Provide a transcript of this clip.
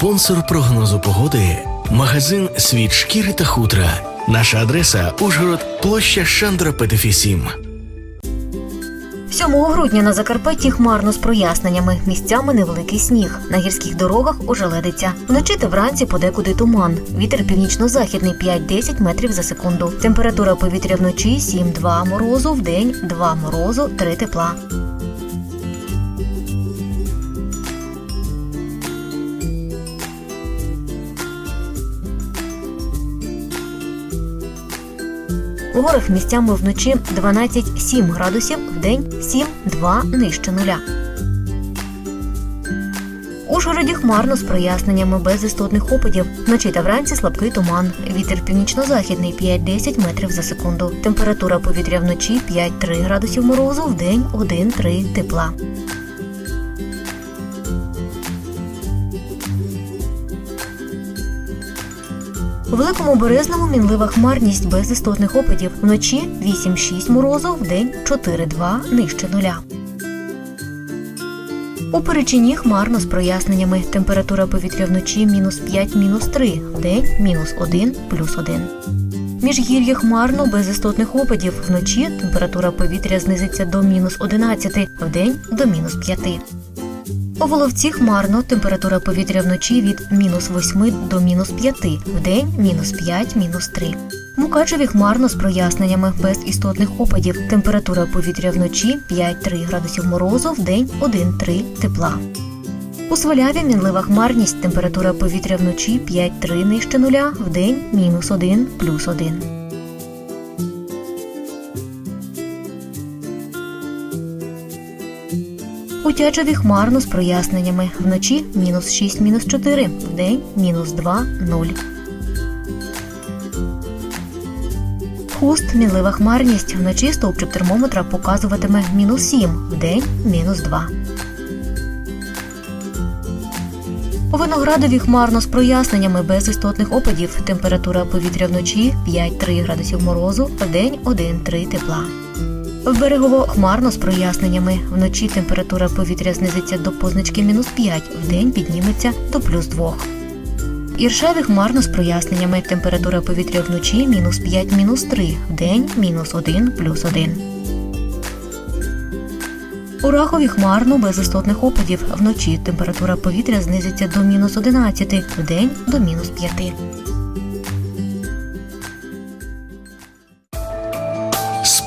Спонсор прогнозу погоди магазин Світ шкіри та хутра. Наша адреса Ужгород, площа Шандра Петефі 7. 7 грудня на Закарпатті хмарно з проясненнями. Місцями невеликий сніг. На гірських дорогах ожеледиться. Вночі та вранці подекуди туман. Вітер північно-західний 5-10 метрів за секунду. Температура повітря вночі 7-2 морозу, вдень 2 морозу, 3 тепла. У горах місцями вночі 12-7 градусів, вдень 7-2 нижче нуля. У Ужгороді хмарно з проясненнями без істотних опадів. Вночі та вранці слабкий туман. Вітер північно-західний 5-10 метрів за секунду. Температура повітря вночі 5-3 градусів морозу, вдень 1-3 тепла. У великому березному мінлива хмарність без істотних опадів. Вночі 8-6 морозу, вдень 4-2 нижче нуля. У Перечині хмарно з проясненнями. Температура повітря вночі мінус 5, мінус 3, вдень мінус 1, плюс 1. Міжгір'я хмарно без істотних опадів. Вночі температура повітря знизиться до мінус 11, вдень до мінус 5. У Воловці хмарно температура повітря вночі від мінус 8 до мінус 5, вдень мінус 5, мінус 3. Мукачеві хмарно з проясненнями без істотних опадів. Температура повітря вночі 5-3 градусів морозу, вдень 1-3 тепла. У Сваляві мінлива хмарність, температура повітря вночі 5-3 нижче нуля, вдень мінус 1, плюс 1. У Тячеві хмарно з проясненнями. Вночі мінус 6, мінус 4, вдень мінус 2, 0. Хуст мінлива хмарність. Вночі стовпчик термометра показуватиме мінус 7, вдень мінус 2. У Виноградові хмарно з проясненнями без істотних опадів. Температура повітря вночі 5-3 градусів морозу, вдень 1-3 тепла. В берегово хмарно з проясненнями. Вночі температура повітря знизиться до позначки мінус 5, вдень підніметься до плюс 2. Іршаві хмарно з проясненнями. Температура повітря вночі мінус 5, мінус 3, вдень мінус 1, плюс 1. У Рахові хмарно без істотних опадів. Вночі температура повітря знизиться до мінус 11, вдень до мінус 5.